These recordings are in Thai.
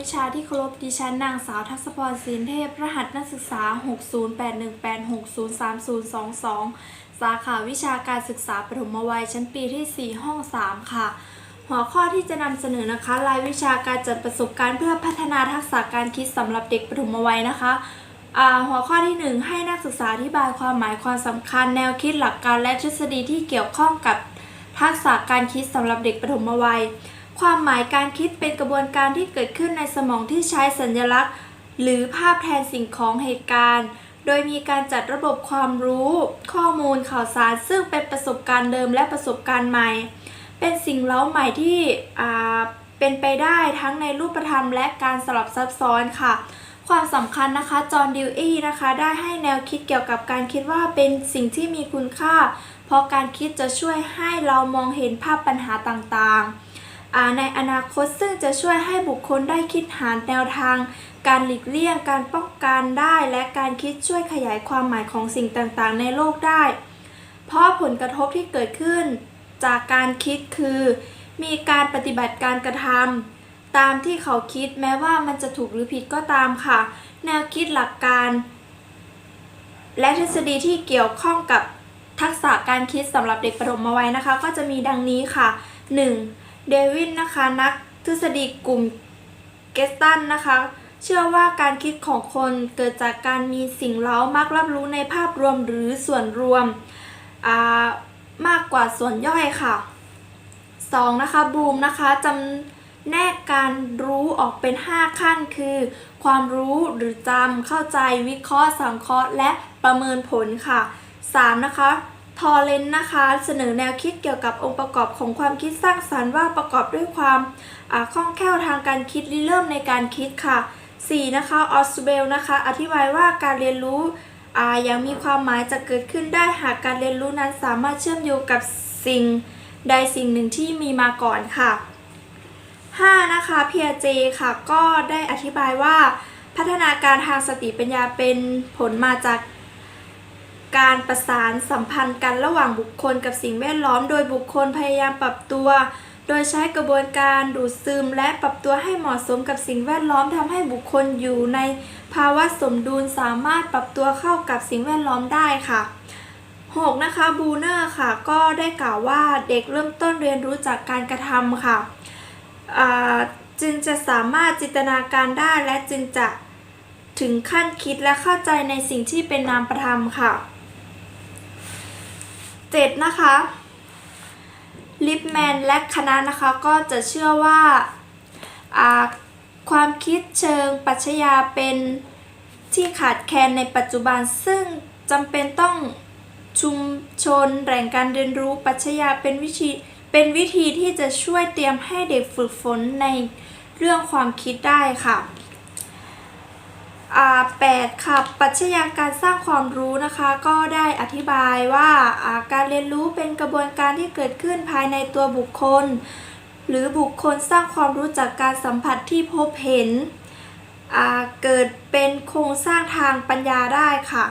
วิชาที่เคารพดิฉันนางสาวทัศพรศินเทพ รหัสนักศึกษา 60818603022 สาขาวิชาการศึกษาปฐมวัยชั้นปีที่ 4 ห้อง 3 ค่ะ หัวข้อที่จะนำเสนอนะคะรายวิชาการจัดประสบการณ์เพื่อพัฒนาทักษะการคิดสำหรับเด็กปฐมวัยนะคะหัวข้อที่ 1 ให้นักศึกษาอธิบายความหมายความสำคัญแนวคิดหลักการและทฤษฎีที่เกี่ยวข้องกับทักษะการคิดสำหรับเด็กปฐมวัย ความหมายการคิดเป็นกระบวนการที่เกิดขึ้นในสมองที่ใช้สัญลักษณ์ หรือภาพแทนสิ่งของเหตุการณ์ โดยมีการจัดระบบความรู้ ข้อมูลข่าวสาร ซึ่งเป็นประสบการณ์เดิมและประสบการณ์ใหม่ เป็นสิ่งเล้าใหม่ที่เป็นไปได้ทั้งในรูปธรรมและการสลับซับซ้อนค่ะ ความสำคัญนะคะ จอห์นดิวอี้นะคะ ได้ให้แนวคิดเกี่ยวกับการคิดว่าเป็นสิ่งที่มีคุณค่า เพราะการคิดจะช่วยให้เรามองเห็นภาพปัญหาต่างๆ ในอนาคตซึ่งจะช่วยให้บุคคลได้คิดหาแนวทาง การหลีกเลี่ยง การป้องกันได้ และการคิดช่วยขยายความหมายของสิ่งต่างๆ ในโลกได้ เพราะผลกระทบที่เกิดขึ้น จากการคิดคือ มีการปฏิบัติการกระทำตามที่เขาคิดแม้ว่ามันจะถูกหรือผิดก็ตามค่ะ แนวคิดหลักการ และทฤษฎีที่เกี่ยวข้องกับทักษะการคิดสำหรับเด็กปฐมวัยนะคะ ก็จะมีดังนี้ค่ะ 1. เดวินนะคะนักทฤษฎีกลุ่มเกสตันนะคะ เชื่อว่าการคิดของคนเกิดจากการมีสิ่งเร้ามักรับรู้ในภาพรวมหรือส่วนรวมมากกว่าส่วนย่อยค่ะ 2. นะคะบูมนะคะจำแนกการรู้ออกเป็น 5 ขั้นคือ ความรู้หรือจำเข้าใจวิเคราะห์สังเคราะห์ และประเมินผลค่ะ 3. นะคะ ทอเลนนะคะ เสนอแนวคิดเกี่ยวกับองค์ประกอบของความคิดสร้างสรรค์ว่าประกอบด้วยความคล่องแคล่วทางการคิดริเริ่มในการคิดค่ะ 4. นะคะออสเบลนะคะ อธิบายว่าการเรียนรู้อย่างมีความหมายจะเกิดขึ้นได้หากการเรียนรู้นั้นสามารถเชื่อมโยงกับสิ่งใดสิ่งหนึ่งที่มีมาก่อนค่ะ 5. นะคะเพียเจค่ะก็ได้อธิบายว่าพัฒนาการทางสติปัญญาเป็นผลมาจาก การประสานสัมพันธ์กันระหว่างบุคคลกับสิ่งแวดล้อม โดยบุคคลพยายามปรับตัว โดยใช้กระบวนการดูดซึม และปรับตัวให้เหมาะสมกับสิ่งแวดล้อมทำให้บุคคลอยู่ในภาวะสมดุลสามารถปรับตัวเข้ากับสิ่งแวดล้อมได้ค่ะ 6. นะคะบูเนอร์ค่ะ ก็ได้กล่าวว่าเด็กเริ่มต้นเรียนรู้จากการกระทำค่ะจึงจะสามารถจินตนาการได้และจึงจะถึงขั้นคิดและเข้าใจในสิ่งที่เป็นนามธรรมค่ะ 7. นะคะลิปแมนและคณะนะคะก็จะเชื่อว่าความคิดเชิงปรัชญาเป็นที่ขาดแคลนในปัจจุบัน ซึ่งจำเป็นต้องชุมชนแหล่งการเรียนรู้ปรัชญาเป็นวิธีเป็นวิธีที่จะช่วยเตรียมให้เด็กฝึกฝนในเรื่องความคิดได้ค่ะ อ่าแปดค่ะปรัชญาการสร้างความรู้นะคะ ก็ได้อธิบายว่าการเรียนรู้เป็นกระบวนการที่เกิดขึ้นภายในตัวบุคคล หรือบุคคลสร้างความรู้จากการสัมผัสที่พบเห็นเกิดเป็นโครงสร้างทางปัญญาได้ค่ะ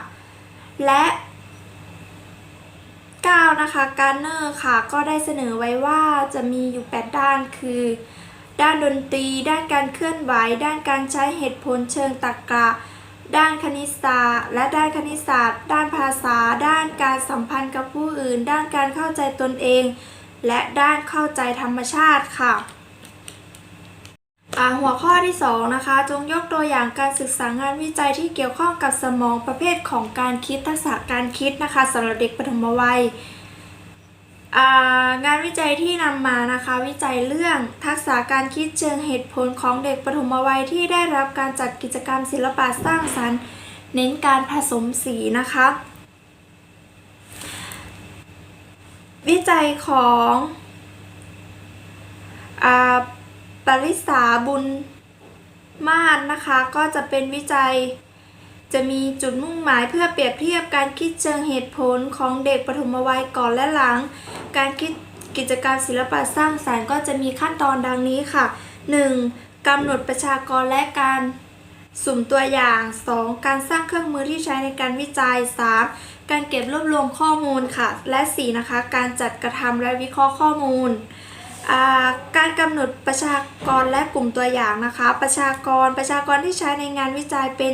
และ9นะคะการเนอร์ค่ะก็ได้เสนอไว้ว่าจะมีอยู่ 8 ด้านคือ ด้านดนตรี ด้านการเคลื่อนไหว ด้านการใช้เหตุผลเชิงตรรกะ ด้านคณิตศาสตร์ และด้านคณิตศาสตร์ ด้านภาษา ด้านการสัมพันธ์กับผู้อื่น ด้านการเข้าใจตนเอง และด้านเข้าใจธรรมชาติค่ะหัวข้อที่ 2 นะคะ จงยกตัวอย่างการศึกษางานวิจัยที่เกี่ยวข้องกับสมองประเภทของการคิดทักษะการคิดนะคะสำหรับเด็กปฐมวัย งานวิจัยที่นำมานะคะวิจัยเรื่องทักษะการคิดเชิงเหตุผลของเด็กปฐมวัยที่ได้รับการจัดกิจกรรมศิลปะสร้างสรรค์ เน้นการผสมสีนะคะ วิจัยของอปริษาบุญมาศนะคะ ก็จะเป็นวิจัยจะมีจุดมุ่งหมายเพื่อเปรียบเทียบการคิดเชิงเหตุผลของเด็กปฐมวัยก่อนและหลัง การคิดกิจกรรมศิลปะสร้างสรรค์ก็จะมีขั้นตอนดังนี้ค่ะ 1. กำหนดประชากรและการสุ่มตัวอย่าง 2. การสร้างเครื่องมือที่ใช้ในการวิจัย 3. การเก็บรวบรวมข้อมูลค่ะ และ 4. นะคะ การจัดกระทำและวิเคราะห์ข้อมูล การกำหนดประชากรและกลุ่มตัวอย่างนะคะ ประชากรประชากรที่ใช้ในงานวิจัยเป็น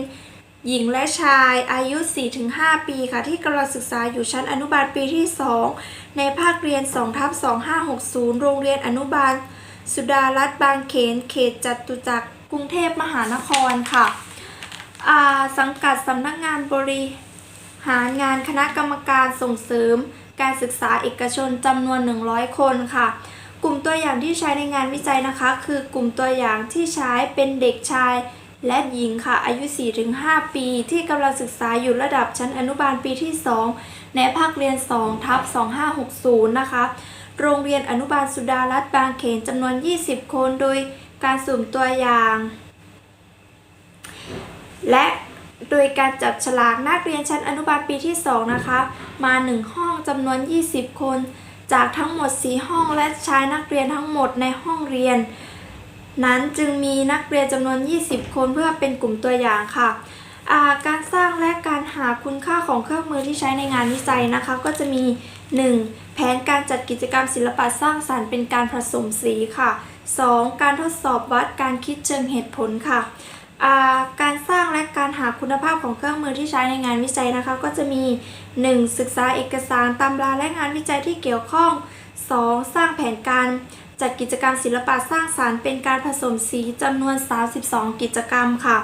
หญิงและชายอายุ 4-5 ปีค่ะ ที่กำลังศึกษาอยู่ชั้นอนุบาลปีที่ 2 ในภาคเรียน2ทับ2560 โรงเรียนอนุบาล สุดารัตน์บางเขน เขตจตุจักรกรุงเทพมหานครค่ะสังกัดสำนักงานบริหารงานคณะกรรมการส่งเสริม การศึกษาเอกชนจำนวน 100 คนค่ะ กลุ่มตัวอย่างที่ใช้ในงานวิจัยนะคะ คือกลุ่มตัวอย่างที่ใช้เป็นเด็กชาย และหญิงค่ะอายุ 4-5 ปี ที่กำลังศึกษาอยู่ระดับชั้นอนุบาลปีที่ 2 ในภาคเรียน2ทับ2560 นะคะ โรงเรียนอนุบาลสุดารัตน์บางเขนจำนวน 20 คน โดยการสุ่มตัวอย่าง และโดยการจับฉลากนักเรียนชั้นอนุบาลปีที่ 2 นะคะ มา 1 ห้องจำนวน 20 คน จากทั้งหมด 4 ห้องและใช้นักเรียนทั้งหมดในห้องเรียน นั้นจึงมีนักเรียนจำนวน 20 คนเพื่อเป็นกลุ่มตัวอย่างค่ะาการสร้างและการหาคุณค่าของเครื่องมือที่ใช้ในงานวิจัยนะคะ ก็จะมี 1. แผนการจัดกิจกรรมศิลปะสร้างสรรค์เป็นการผสมสีค่ะ 2. การทดสอบวัดการคิดเชิงเหตุผลค่ะาการสร้างและการหาคุณภาพของเครื่องมือที่ใช้ในงานวิจัยนะคะ ก็จะมี 1. ศึกษาเอกสารตำราและงานวิจัยที่เกี่ยวข้อง 2. สร้างแผนการ จัดกิจกรรมศิลปะสร้างสารรค์เป็นการผสมสีจำนวน 32 กิจกรรมค่ะ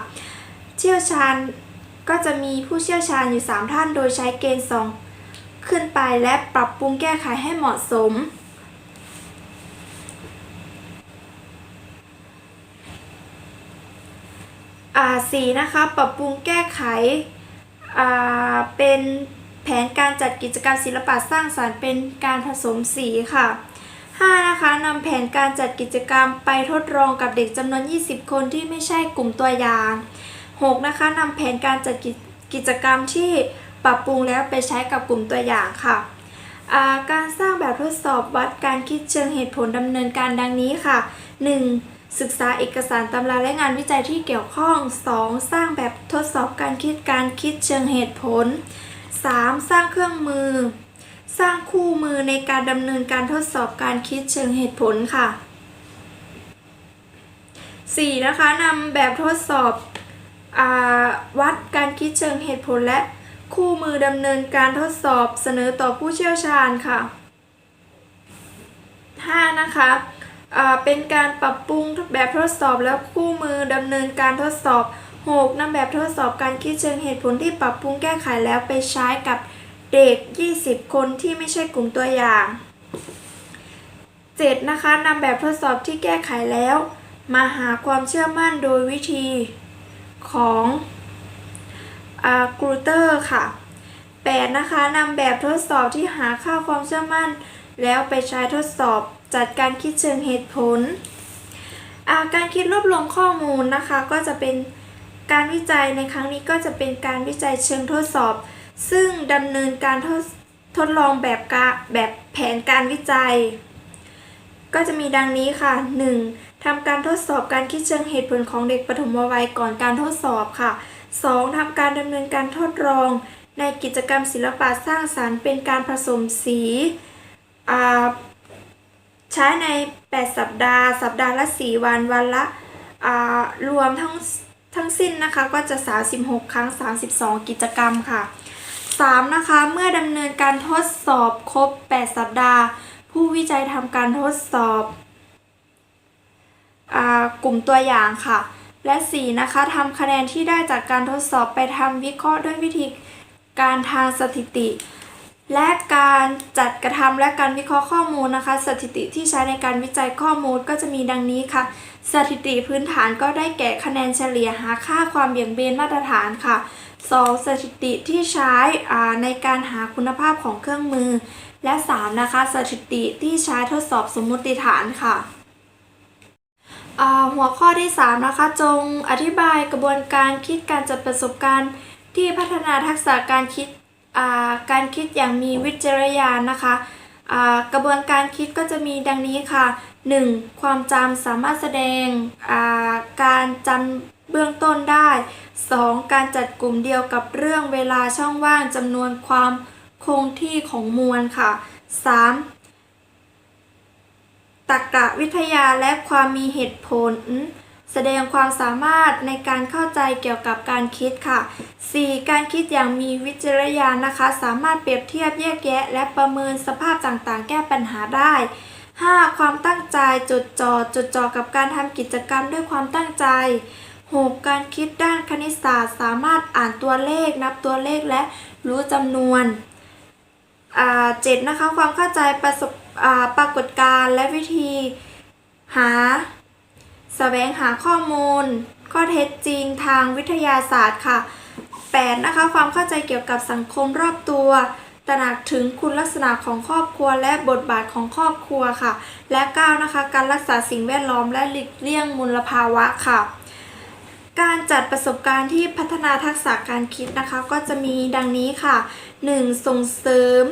เชี่ยวชาญก็จะมีผู้เชี่ยวชาญอยู่ 3 ท่าน โดยใช้เกณฑ์ 2 ขึ้นไปและปรับปรุงแก้ไขให้เหมาะสม อ่าสีนะคะ ปรับปรุงแก้ไข อ่า เป็นแผนการจัดกิจกรรมศิลปะสร้างสรรค์เป็นการผสมสีค่ะ 5. นะคะนำแผนการจัดกิจกรรมไปทดลองกับเด็กจำนวน 20 คนที่ไม่ใช่กลุ่มตัวอย่าง 6. นะคะนำแผนการจัดกิจกรรมที่ปรับปรุงแล้วไปใช้กับกลุ่มตัวอย่างค่ะ การสร้างแบบทดสอบวัดการคิดเชิงเหตุผลดำเนินการดังนี้ค่ะ 1. ศึกษาเอกสารตำราและงานวิจัยที่เกี่ยวข้อง 2. สร้างแบบทดสอบการคิดการคิดเชิงเหตุผล 3. สร้างเครื่องมือ สร้างคู่มือในการดำเนินการทดสอบการคิดเชิงเหตุผลค่ะ 4. นะคะนำแบบทดสอบอวัดการคิดเชิงเหตุผลและคู่มือดำเนินการทดสอบเสนอต่อผู้เชี่ยวชาญค่ะ 5. นะคะเป็นการปรับปรุงแบบทดสอบแล้วคู่มือดำเนินการทดสอบ 6. นำแบบทดสอบการคิดเชิงเหตุผลที่ปรับปรุงแก้ไขแล้วไปใช้กับ เด็ก 20 คนที่ไม่ใช่กลุ่มตัวอย่าง 7. นะคะนำแบบทดสอบที่แก้ไขแล้ว มาหาความเชื่อมั่นโดยวิธีของกรูเตอร์ค่ะ 8. นะคะนำแบบทดสอบที่หาค่าความเชื่อมั่น แล้วไปใช้ทดสอบจัดการคิดเชิงเหตุผลาการคิดรวบรวมข้อมูลนะคะก็จะเป็นการวิจัยในครั้งนี้ก็จะเป็นการวิจัยเชิงทดสอบ ซึ่งดำเนินการทดทดลองแบบกะแบบแผนการวิจัย ก็จะมีดังนี้ค่ะ 1. ทำการทดสอบการคิดเชิงเหตุผลของเด็กปฐมวัยก่อนการทดสอบค่ะ 2. ทำการดำเนินการทดลอง ในกิจกรรมศิลปะสร้างสารรค์เป็นการผสมสีใช้ใน 8 สัปดาห์ สัปดาห์ละ 4 วันวันละรวมทั้งทั้งสิ้นนะคะก็จะ 36 ครั้ง 32 กิจกรรมค่ะ 3. นะคะ เมื่อดำเนินการทดสอบครบ 8 สัปดาห์ ผู้วิจัยทำการทดสอบอกลุ่มตัวอย่างค่ะ และ 4. นะคะทำคะแนนที่ได้จากการทดสอบไปทำวิเคราะห์ด้วยวิธีการทางสถิติ และการจัดกระทำและการวิเคราะห์ข้อมูลนะคะ สถิติที่ใช้ในการวิจัยข้อมูลก็จะมีดังนี้ค่ะ สถิติพื้นฐานก็ได้แก่คะแนนเฉลี่ยหาค่าความเบี่ยงเบนมาตรฐานค่ะ 2. สถิติที่ใช้ในการหาคุณภาพของเครื่องมือ และ 3. นะคะ สถิติที่ใช้ทดสอบสมมติฐานค่ะหัวข้อที่ 3 นะคะ จงอธิบายกระบวนการคิดการจัดประสบการณ์ที่พัฒนาทักษะการคิดการคิดอย่างมีวิจารณญาณนะคะกระบวนการคิดก็จะมีดังนี้ค่ะ 1. ความจำสามารถแสดงการจำ เบื้องต้นได้ 2. การจัดกลุ่มเดียวกับเรื่องเวลาช่องว่างจำนวนความคงที่ของมวลค่ะ 3. ตรรกะวิทยาและความมีเหตุผล แสดงความสามารถในการเข้าใจเกี่ยวกับการคิดค่ะ 4. การคิดอย่างมีวิจารณญานะคะ สามารถเปรียบเทียบแยกแยะ และประเมินสภาพต่างๆ แก้ปัญหาได้ 5. ความตั้งใจจดจ่อจดจ่อกับการทำกิจกรรมด้วยความตั้งใจ 6. การคิดด้านคณิตศาสตร์ สามารถอ่านตัวเลขนับตัวเลขและรู้จำนวนเจ็ดนะคะความเข้าใจประสบปรากฏการณ์และวิธีหาแสวงหาข้อมูล ข้อเท็จจริงทางวิทยาศาสตร์ค่ะ 8. นะคะความเข้าใจเกี่ยวกับสังคมรอบตัว ตระหนักถึงคุณลักษณะของครอบครัวและบทบาทของครอบครัวค่ะ และ 9. นะคะการรักษาสิ่งแวดล้อมและหลีกเลี่ยงมลภาวะค่ะ การจัดประสบการณ์ที่พัฒนาทักษะการคิดนะคะ ก็จะมีดังนี้ค่ะ 1. ส่งเสริม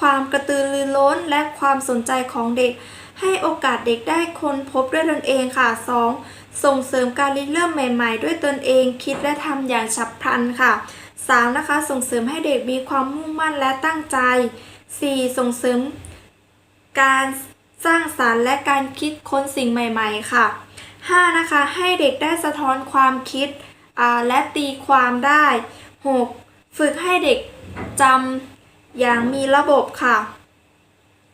ความกระตือรือร้นและความสนใจของเด็ก ให้โอกาสเด็กได้ค้นพบด้วยตนเองค่ะ 2. ส่งเสริมการริเริ่มใหม่ ๆ ด้วยตนเองคิดและทำอย่างฉับพลันค่ะ 3. นะคะ ส่งเสริมให้เด็กมีความมุ่งมั่นและตั้งใจ 4. ส่งเสริมการสร้างสารรค์และการคิดค้นสิ่งใหม่ ๆ ค่ะ 5. นะคะ ให้เด็กได้สะท้อนความคิดและตีความได้ 6. ฝึกให้เด็กจำอย่างมีระบบค่ะ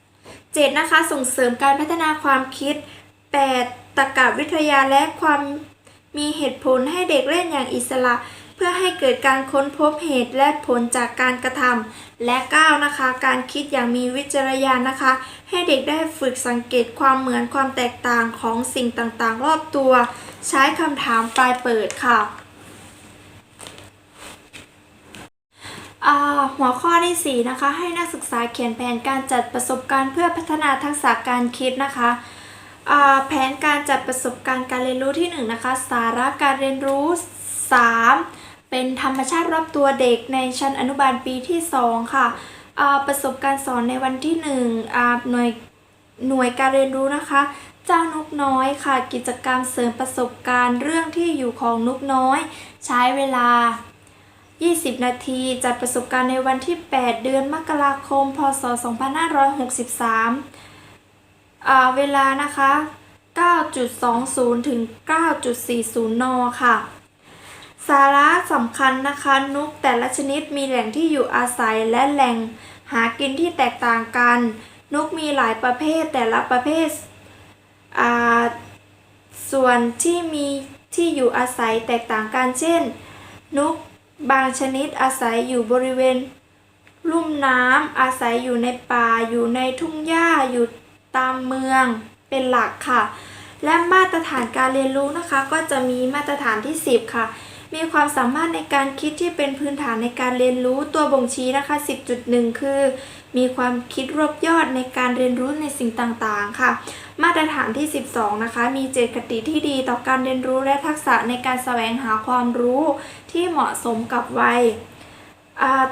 7. นะคะ ส่งเสริมการพัฒนาความคิด 8. ตรรกะวิทยาและความมีเหตุผลให้เด็กเล่นอย่างอิสระ พื่อให้เกิดการค้นพบเหตุและผลจากการกระทำและ 9. นะคะ การคิดอย่างมีวิจารณญานะคะ ให้เด็กได้ฝึกสังเกตความเหมือนความแตกต่างของสิ่งต่างๆ รอบตัว ใช้คำถามปลายเปิดค่ะหัวข้อที่ 4 นะคะ ให้นักศึกษาเขียนแผนการจัดประสบการณ์เพื่อพัฒนาทักษะการคิดนะคะแผนการจัดประสบการณ์การเรียนรู้ที่ 1 นะคะ สาระการเรียนรู้ 3 เป็นธรรมชาติรอบตัวเด็กในชั้นอนุบาลปีที่ 2 ค่ะ ประสบการณ์สอนในวันที่1อ่าหน่วยหน่วยการเรียนรู้นะคะ เจ้านกน้อยค่ะ กิจกรรมเสริมประสบการณ์เรื่องที่อยู่ของนกน้อย ใช้เวลา 20 นาที จัดประสบการณ์ในวันที่ 8 เดือนมกราคม พศ 2563 เวลานะคะ 9.20 ถึง 9.40 น ค่ะ สาระสำคัญนะคะนกแต่ละชนิดมีแหล่งที่อยู่อาศัยและแหล่งหากินที่แตกต่างกัน นกมีหลายประเภทแต่ละประเภทส่วนที่มีที่อยู่อาศัยแตกต่างกันเช่น นกบางชนิดอาศัยอยู่บริเวณ ลุ่มน้ำอาศัยอยู่ในป่าอยู่ในทุ่งหญ้าอยู่ตามเมืองเป็นหลักค่ะ และมาตรฐานการเรียนรู้นะคะ ก็จะมีมาตรฐานที่ 10 ค่ะ มีความสามารถในการคิดที่เป็นพื้นฐานในการเรียนรู้ตัวบ่งชี้นะคะ 10.1 คือ มีความคิดรวบยอดในการเรียนรู้ในสิ่งต่างๆ ค่ะ มาตรฐานที่ 12 นะคะ มีเจตคติที่ดีต่อการเรียนรู้และทักษะในการแสวงหาความรู้ที่เหมาะสมกับวัย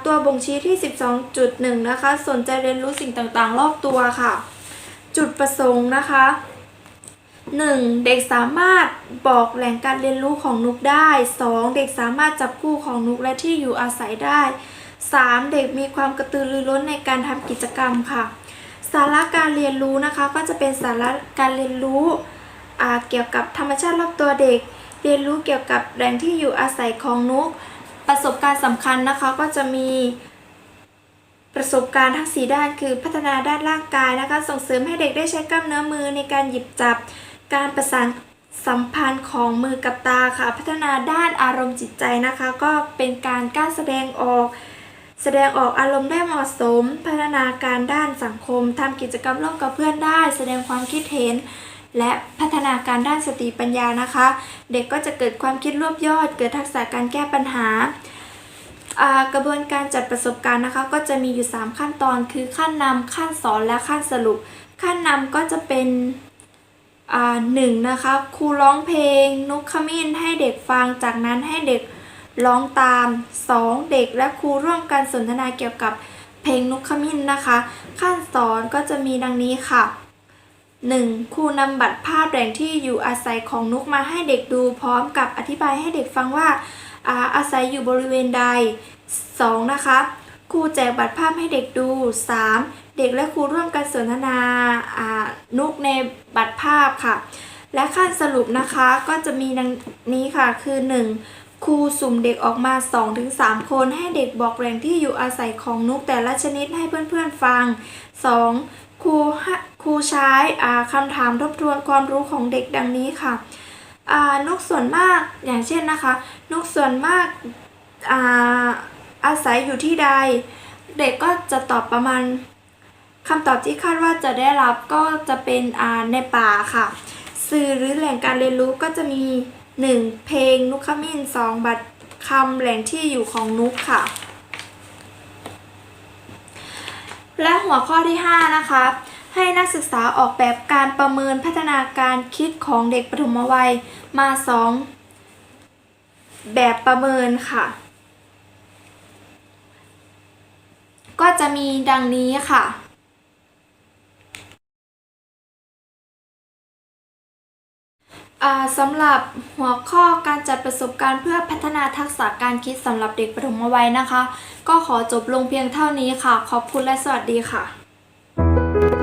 ตัวบ่งชี้ที่ 12.1 นะคะ สนใจเรียนรู้สิ่งต่างๆ รอบตัวค่ะ จุดประสงค์นะคะ 1. เด็กสามารถบอกแหล่งการเรียนรู้ของนุกได้ 2. เด็กสามารถจับคู่ของนุกและที่อยู่อาศัยได้ 3. เด็กมีความกระตือรือร้นในการทำกิจกรรมค่ะ สาระการเรียนรู้นะคะก็จะเป็นสาระการเรียนรู้เกี่ยวกับธรรมชาติรอบตัวเด็ก เรียนรู้เกี่ยวกับแหล่งที่อยู่อาศัยของนุก ประสบการณ์สำคัญนะคะก็จะมีประสบการณ์ทั้ง 4 ด้านคือพัฒนาด้านร่างกายนะคะ ส่งเสริมให้เด็กได้ใช้กล้ามเนื้อมือในการหยิบจับ การประสานสัมพันธ์ของมือกับตาค่ะ พัฒนาด้านอารมณ์จิตใจนะคะ ก็เป็นการกล้าแสดงออก แสดงออกอารมณ์ได้เหมาะสม พัฒนาการด้านสังคมทำกิจกรรมร่วมกับเพื่อนได้ แสดงความคิดเห็น และพัฒนาการด้านสติปัญญานะคะ เด็กก็จะเกิดความคิดรวบยอด เกิดทักษะการแก้ปัญหากระบวนการจัดประสบการณ์นะคะ ก็จะมีอยู่ 3 ขั้นตอนคือขั้นนำขั้นสอนและขั้นสรุป ขั้นนำก็จะเป็น หนึ่งนะคะครูร้องเพลงนกขมิ้นให้เด็กฟังจากนั้นให้เด็กร้องตาม 2. เด็กและครูร่วมกันสนทนาเกี่ยวกับเพลงนกขมิ้นนะคะ ขั้นสอนก็จะมีดังนี้ค่ะ 1. ครูนำบัตรภาพแหล่งที่อยู่อาศัยของนกมาให้เด็กดูพร้อมกับอธิบายให้เด็กฟังว่าอาอาศัยอยู่บริเวณใด 2. นะคะ ครูแจกบัตรภาพให้เด็กดู 3. เด็กและครูร่วมกันสนทนาอ่านุกในบัตรภาพค่ะ และขั้นสรุปนะคะก็จะมีดังนี้ค่ะคือ 1. ครูสุ่มเด็กออกมา 2-3 คนให้เด็กบอกแหล่งที่อยู่อาศัยของนุกแต่ละชนิดให้เพื่อนๆฟัง 2. ครูครูใช้อ่าคำถามทบทวนความรู้ของเด็กดังนี้ค่ะอ่านกส่วนมากอย่างเช่นนะคะ นกส่วนมาก อาศัยอยู่ที่ใด เด็กก็จะตอบประมาณคำตอบที่คาดว่าจะได้รับก็จะเป็นอ่าในป่าค่ะ สื่อหรือแหล่งการเรียนรู้ก็จะมี 1. เพลงนุกขมิ้น 2. บัตรคำแหล่งที่อยู่ของนุกค่ะ และหัวข้อที่ 5 นะคะ ให้นักศึกษาออกแบบการประเมินพัฒนาการคิดของเด็กปฐมวัยมา 2 แบบประเมินค่ะ ก็จะมีดังนี้ค่ะอ่าสำหรับหัวข้อการจัดประสบการณ์เพื่อพัฒนาทักษะการคิดสำหรับเด็กปฐมวัยนะคะ ก็ขอจบลงเพียงเท่านี้ค่ะ ขอบคุณและสวัสดีค่ะ